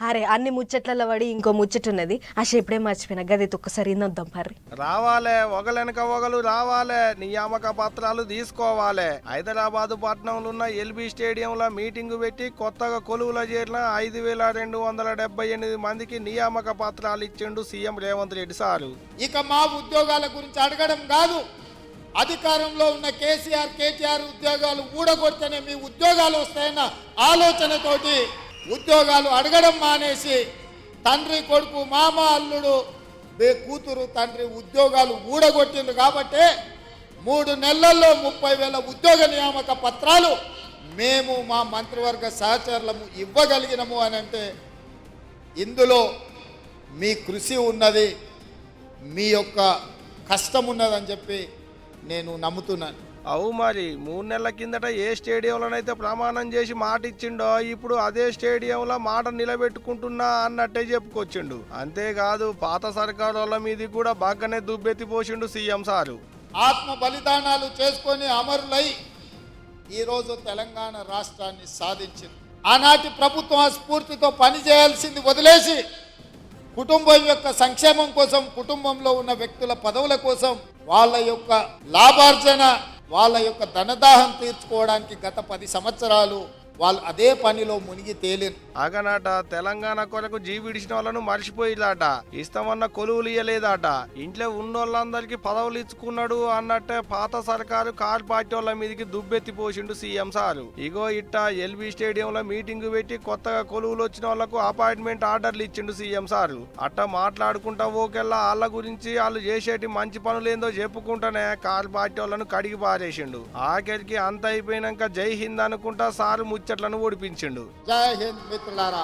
అరే అన్ని ముచ్చట్లలో పడి ఇంకో ముచ్చట ఉన్నది. ఆ ఇప్పుడే మర్చిపోయినా? గది ఒక్కసారి ఇందొద్దాం పర్రి. రావాలే ఒకలెనక ఒకలు రావాలే నియామక పత్రాలు తీసుకోవాలే. హైదరాబాద్ పట్టణంలో ఉన్న ఎల్బీ స్టేడియంలో మీటింగ్ పెట్టి కొత్తగా కొలువులో చేరిన ఐదు వేల రెండు వందల డెబ్బై ఎనిమిది మందికి నియామక పత్రాలు ఇచ్చిండు సీఎం రేవంత్ రెడ్డి సారు. ఇక మా ఉద్యోగాల గురించి అడగడం కాదు. అధికారంలో ఉన్న కేసీఆర్ కేటీఆర్ ఉద్యోగాలు ఊడగొడితేనే మీ ఉద్యోగాలు వస్తాయన్న ఆలోచనతోటి ఉద్యోగాలు అడగడం మానేసి తండ్రి కొడుకు మామ అల్లుడు బే కూతురు తండ్రి ఉద్యోగాలు ఊడగొట్టిండ్రు కాబట్టే మూడు నెలల్లో ముప్పై వేల ఉద్యోగ నియామక పత్రాలు మేము మా మంత్రివర్గ సహచరులము ఇవ్వగలిగినము అని అంటే ఇందులో మీ కృషి ఉన్నది మీ యొక్క కష్టం ఉన్నదని చెప్పి నేను నమ్ముతున్నాను. అవు మరి మూడు నెలల కిందట ఏ స్టేడియంలోనైతే ప్రమాణం చేసి మాట ఇచ్చిండో ఇప్పుడు అదే స్టేడియంలో మాట నిలబెట్టుకుంటున్నా అన్నట్టే చెప్పుకొచ్చిండు. అంతేకాదు పాత సర్కారు వాళ్ళ మీది కూడా బాగానే దుబ్బెత్తిపోసిండు సీఎం సారు. ఆత్మ బలిదానాలు చేసుకొని అమరులై ఈరోజు తెలంగాణ రాష్ట్రాన్ని సాధించింది. ఆనాటి ప్రభుత్వం ఆ స్ఫూర్తితో పనిచేయాల్సింది వదిలేసి కుటుంబం యొక్క సంక్షేమం కోసం కుటుంబంలో ఉన్న వ్యక్తుల పదవుల కోసం వాళ్ళ యొక్క లాభార్జన వాళ్ళ యొక్క ధనదాహం తీర్చుకోవడానికి గత పది సంవత్సరాలు వాళ్ళు అదే పనిలో మునిగి తేలేరు. అగనాట తెలంగాణ కొరకు జీవిడిచిన వాళ్ళను మర్చిపోయిలాట. ఇస్తామన్న కొలువులు ఇయ్యలేదట. ఇంట్లో ఉన్నోళ్ళందరికీ పదవులు ఇచ్చుకున్నాడు అన్నట్టే పాత సర్కారు కార్ పార్టీ వాళ్ళ మీదకి దుబ్బెత్తి పోసిండు సీఎం సారు. ఇగో ఇట్ట ఎల్బీ స్టేడియంలో మీటింగ్ పెట్టి కొత్తగా కొలువులు వచ్చిన వాళ్ళకు అపాయింట్మెంట్ ఆర్డర్లు ఇచ్చిండు సీఎం సారు. అట్ట మాట్లాడుకుంటా ఓకెల్లా వాళ్ళ గురించి వాళ్ళు చేసేటి మంచి పనులేందో చెప్పుకుంటానే కార్ పార్టీ వాళ్ళను కడిగి పారేసిండు. ఆఖరికి అంత అయిపోయినాక జై హింద్ అనుకుంటా సారు ముచ్చట్లను ఓడిపించిండు జై హింద్ మిత్రులారా.